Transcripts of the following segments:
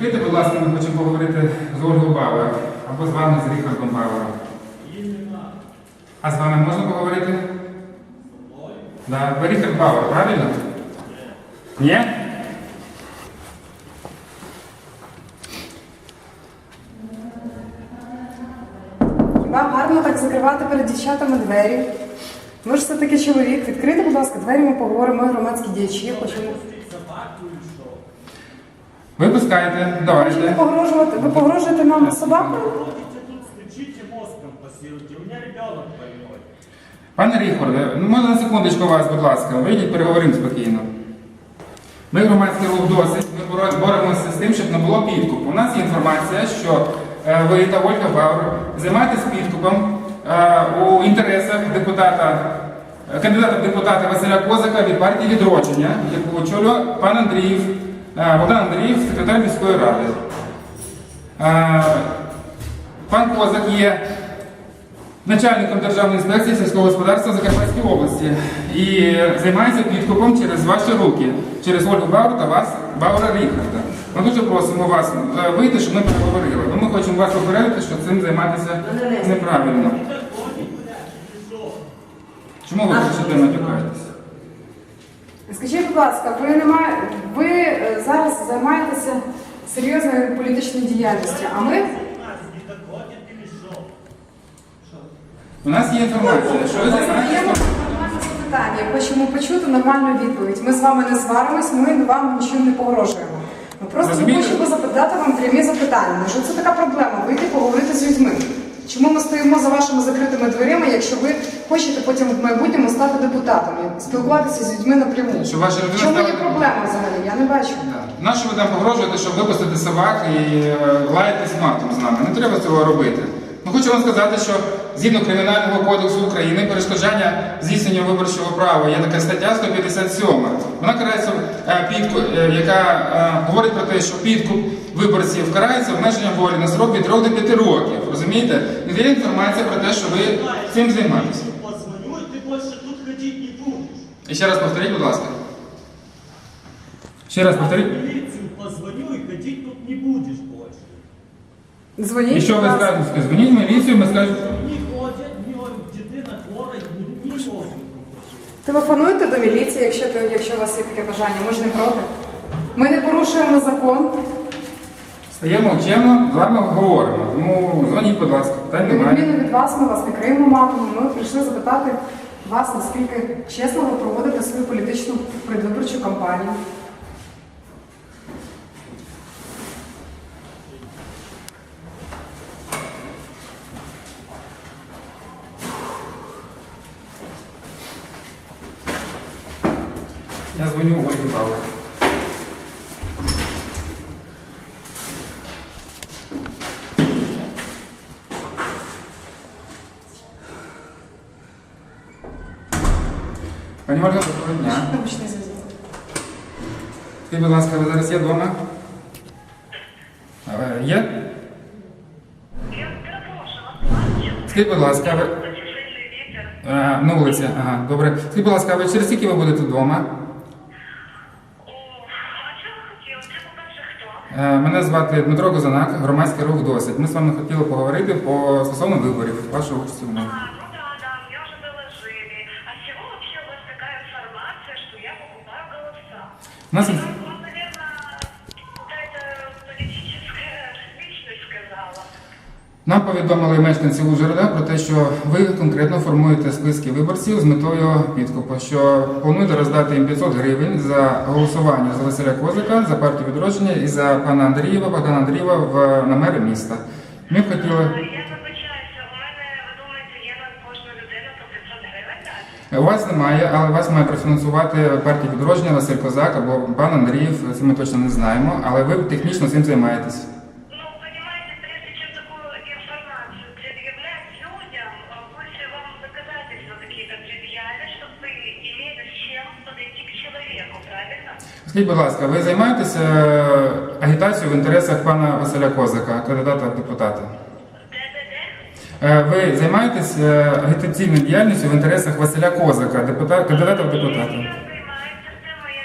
Відкрийте, будь ласка, ми хочемо поговорити з Ольгою Бауер або з вами з Ріхардом Бауером. А з вами можна поговорити? Да. Ви Ріхард Бауер, правильно? Ні? Вам гарно так закривати перед дівчатами двері. Ви ж все-таки чоловік. Відкрийте, будь ласка, двері, ми поговоримо, ми громадські діячі, хочемо. Ви пускаєте, Ви давайте. погрожувати, ви погрожуєте нам собакою? У меня ребенок больной. Пане Ріхарде, ну можна на секундочку вас, будь ласка, вийдіть, переговоримо спокійно. Ми громадський рух досить, ми боро- боремося з тим, щоб не було підкупу. У нас є інформація, що е, ви та Ольга Бауер займаєтесь підкупом е, у інтересах депутата, е, кандидата в депутата Василя Козака від партії відродження, яку очолює пан Андріїв, Богдан Андріїв, секретар міської ради. Е, Пан Козак є начальником Державної інспекції сільського господарства Закарпатської області і займається підкупом через ваші руки, через Ольгу Баур та вас, Баура Ріхарда. Ми дуже просимо вас е, вийти, щоб ми переговорили. Бо ми хочемо вас попередити, що цим займатися неправильно. Чому ви кричите матюкаєтесь? Скажіть, будь ласка, ви не має... ви е, зараз займаєтеся серйозною політичною діяльністю, а ми? У нас є інформація, що ви займаєтеся. запитання. Хочемо почути нормальну відповідь. Ми з вами не сваримось, ми вам нічим не погрожуємо. Ми просто Розумієте? хочемо запитати вам прямі запитання. Що це така проблема? Вийти поговорити з людьми. Чому ми стоїмо за вашими закритими дверима, якщо ви хочете потім в майбутньому стати депутатами, спілкуватися з людьми напряму? Що ваша людина чому є стала- проблема взагалі? Я не бачу. Да. Нащо ви там погрожуєте, щоб випустити собак і е, лаятись матом з нами? Не треба цього робити. Ми хочу вам сказати, що згідно Кримінального кодексу України перешкоджання здійснення виборчого права є така стаття 157. Вона карається е, підку, е, яка е, говорить про те, що підкуп виборців карається обмеженням волі на срок від 3 до 5 років. Розумієте? І є інформація про те, що ви цим займаєтеся. Не. І ще раз повторіть, будь ласка. Ще раз повторіть. милицию позвоню и ходить тут не будешь больше. Дзвоніть. І що ви будь ласка. скажете? Дзвоніть в міліцію, ми скажемо. Дитина хвора. Телефонуйте до міліції, якщо, то- якщо у вас є таке бажання. Ми ж не проти. Ми не порушуємо закон. Стаємо чемно, з вами говоримо. Тому дзвоніть, будь ласка, питань На немає. відміну від вас, ми вас не криємо матом. Ми прийшли запитати вас, наскільки чесно ви проводите свою політичну предвиборчу кампанію. Пані Ольга, доброго дня. Научний зв'язок. Скажіть, будь ласка, ви зараз є вдома? Е, Є? Скажіть, будь ласка, ви... Е, На вулиці, ага, добре. Скажіть, будь ласка, ви через скільки ви будете вдома? Е, Мене звати Дмитро Козанак, громадський рух досить. Ми з вами хотіли поговорити по стосовно виборів, вашої участі в них. Нас інф- вам, наверное, какая-то политическая личность сказала. Нам повідомили мешканці Ужгорода про те, що ви конкретно формуєте списки виборців з метою підкупу, що плануєте роздати їм 500 гривень за голосування за Василя Козика, за партію відродження і за пана Андрієва, Богдана Андрієва в на мери міста. Ми б хотіли. Я вибачаюся, у мене, ви думаєте, є на кожну людину по 500 гривень дати? У вас немає, але вас має профінансувати партія відродження Василь Козак або пан Андріїв. Це ми точно не знаємо, але ви технічно цим займаєтесь. Ну, понимаете, прежде чем такую информацию предъявлять людям, а, лучше вам доказательства какие-то предъявить, чтобы вы имели с чем подойти к человеку, правильно? Скажіть, будь ласка, ви займаєтеся е, агітацією в інтересах пана Василя Козака, кандидата в депутати? Е, ви займаєтесь е, агітаційною діяльністю в інтересах Василя Козака, депутата кандидата в депутати. Ну, це моя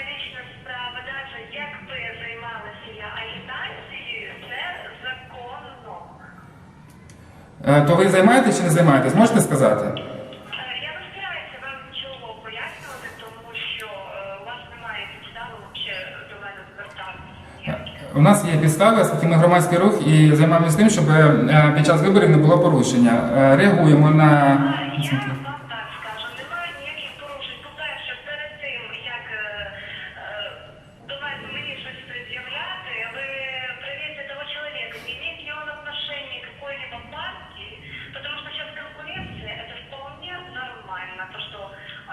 агітацією, це законно. Е, то ви займаєтесь чи не займаєтесь? Можете сказати? У нас є підстави, оскільки ми громадський рух і займаємося тим, щоб е, під час виборів не було порушення. Е, Реагуємо на Я вам так скажу, немає ніяких порушень. По-перше, перед тим, як е, е, до мене мені щось пред'являти, ви проверьте того человека, имеет ли он отношение к какой-либо партии, потому что сейчас конкуренция, это вполне нормально, то, что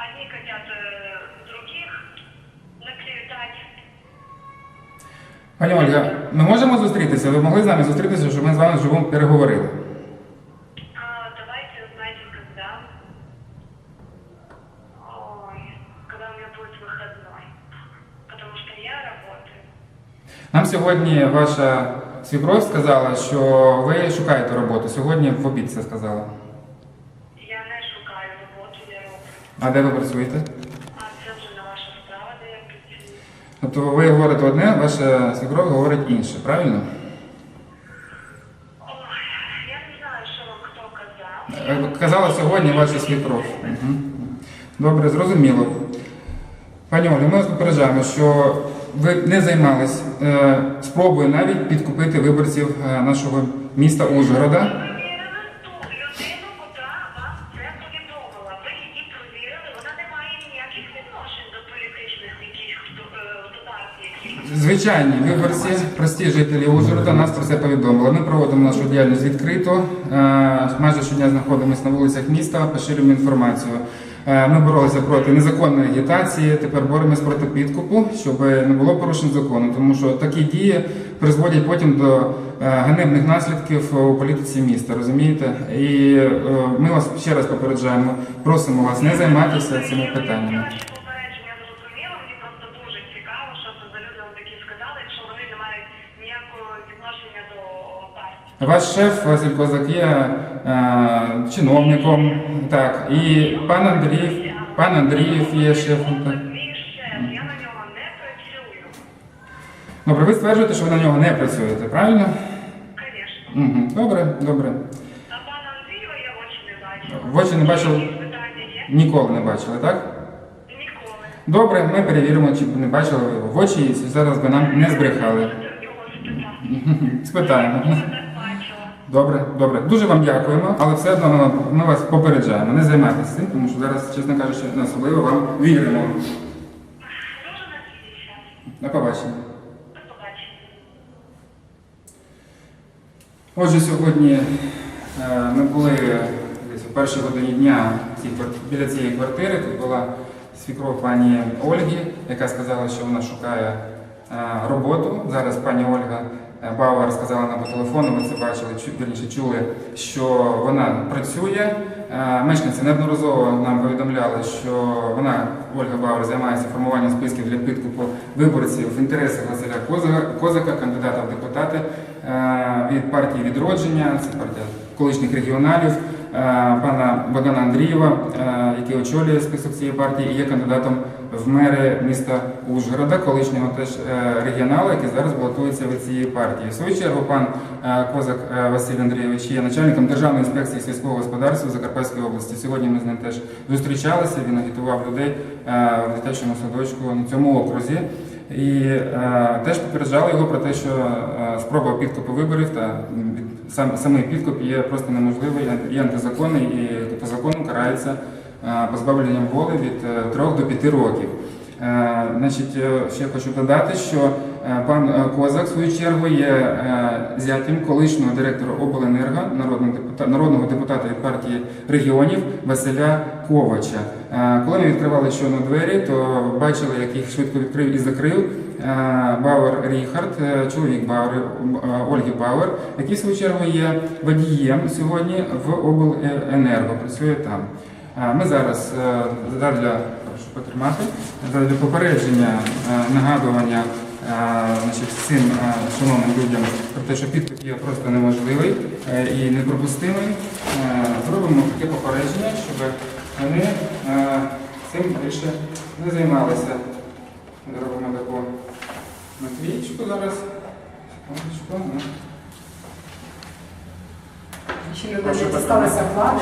одни хотят э, других наклеветать. Пані Ольга. Ми можемо зустрітися? Ви могли з нами зустрітися, щоб ми з вами вживу переговорили? А, давайте, знаете, когда? Ой, когда у меня будет выходной. Потому что я работаю. Нам сьогодні ваша свікров сказала, що ви шукаєте роботу. Сьогодні в обід це сказала. Я не шукаю роботу, я роблю. А де ви працюєте? А це вже не ваша справа, де я працюю. Тобто ви говорите одне, ваша свікров говорить інше, правильно? Ой, я не знаю, що вам хто казав. Е, Казала сьогодні ваша свікров. Угу. Добре, зрозуміло. Пані Олі, ми вас попереджаємо, що ви не займались е, спробою навіть підкупити виборців е, нашого міста Ужгорода. Звичайні виборці, прості жителі Ужгорода нас про це повідомили. Ми проводимо нашу діяльність відкрито. Е, Майже щодня знаходимося на вулицях міста, поширюємо інформацію. Е, Ми боролися проти незаконної агітації, тепер боремось проти підкупу, щоб не було порушень закону, тому що такі дії призводять потім до е, ганебних наслідків у політиці міста. Розумієте? І ми вас ще раз попереджаємо, просимо вас не займатися цими питаннями. Ваші попередження зрозуміло, мені просто дуже цікаво, що це за люди вам такі сказали, якщо вони не мають ніякого відношення до партії. Ваш шеф Василь Козак є е, чиновником, так, і пан Андріїв, пан Андріїв є шефом. Так. Добре, ви стверджуєте, що ви на нього не працюєте, правильно? Звісно. Угу. Добре, добре. А пана Андрієва я в очі не бачила. В очі не бачили? Є? Ніколи не бачили, так? Ніколи. Добре, ми перевіримо, чи не бачили ви його в очі, і зараз би нам не збрехали. Спитаємо. Добре, добре. Дуже вам дякуємо, але все одно ми- вас попереджаємо. Не займайтеся цим, тому що зараз, чесно кажучи, не особливо вам віримо. Надіюся. Побачення. Отже, сьогодні е, ми були десь о першій годині дня біля цієї квартири. Тут була свікров пані Ольги, яка сказала, що вона шукає е, роботу. Зараз пані Ольга Бауер сказала нам по телефону, ви це бачили, вірніше чули, що вона працює. Е, Мешканці неодноразово нам повідомляли, що вона, Ольга Бауер, займається формуванням списків для підкупу виборців в інтересах Василя Козака, кандидата в депутати е, від партії відродження, це партія колишніх регіоналів, е, пана Богдана Андрієва, е, який очолює список цієї партії і є кандидатом в мери міста Ужгорода, колишнього теж е, регіонала, який зараз балотується від цієї партії. В свою чергу пан е, Козак е, Василь Андрійович є начальником Державної інспекції сільського господарства Закарпатської області. Сьогодні ми з ним теж зустрічалися. Він агітував людей в дитячому садочку на цьому окрузі. І е, теж попереджали його про те, що е, спроба підкупу виборів та сам самий підкуп є просто неможливий і антизаконний, і по закону карається позбавленням воли від 3 до 5 років. Е, Значить, е, ще хочу додати, що е, пан е, Козак, в свою чергу, є е, зятем колишнього директора обленерго, народного депутата, народного депутата від партії регіонів Василя Ковача. Е, Коли ми відкривали щойно двері, то бачили, як їх швидко відкрив і закрив е, Бауер Ріхард, е, чоловік Бауер, е, Ольги Бауер, який в свою чергу є водієм сьогодні в обленерго, працює там. Ми зараз е, задля потримати задля попередження е, нагадування е, значить, е, шановним людям про те, що підкуп є просто неможливий і непропустимий. Зробимо таке попередження, щоб вони цим більше не займалися. Зробимо таку наклеїчку зараз. Ну. Ще не питання. влади,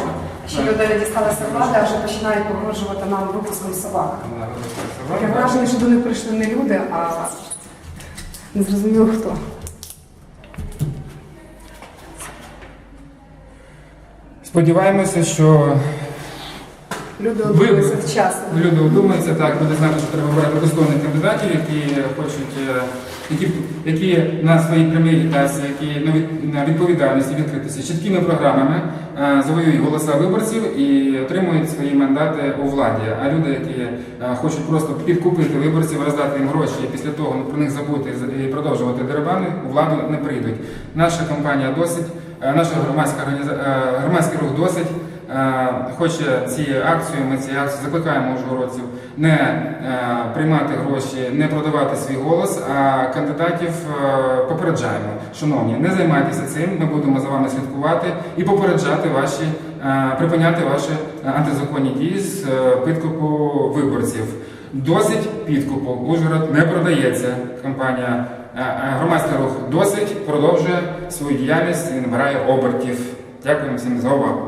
ще людина дісталися влади, а вже починають погрожувати нам випуском собак. Я Таке враження, що до них прийшли не люди, а не зрозуміло хто. Сподіваємося, що Люди одумаються вчасно. люди одумаються, так, буде знати, що треба брати достойних кандидатів, які хочуть, е, які, які на своїй прямій агітації, які на, від, на відповідальності, відкритості, чіткими програмами е, завоюють голоса виборців і отримують свої мандати у владі. А люди, які е, хочуть просто підкупити виборців, роздати їм гроші і після того ну, про них забути і продовжувати дерибани, у владу не прийдуть. Наша компанія досить, наша громадська громадський рух досить. Е, хоче цією акцією, ми цією акцією закликаємо ужгородців не е, приймати гроші, не продавати свій голос, а кандидатів е, попереджаємо. Шановні, не займайтеся цим, ми будемо за вами слідкувати і попереджати ваші, припиняти ваші антизаконні дії з підкупу виборців. Досить підкупу. Ужгород не продається. Компанія громадський рух досить продовжує свою діяльність і набирає обертів. Дякуємо всім за увагу.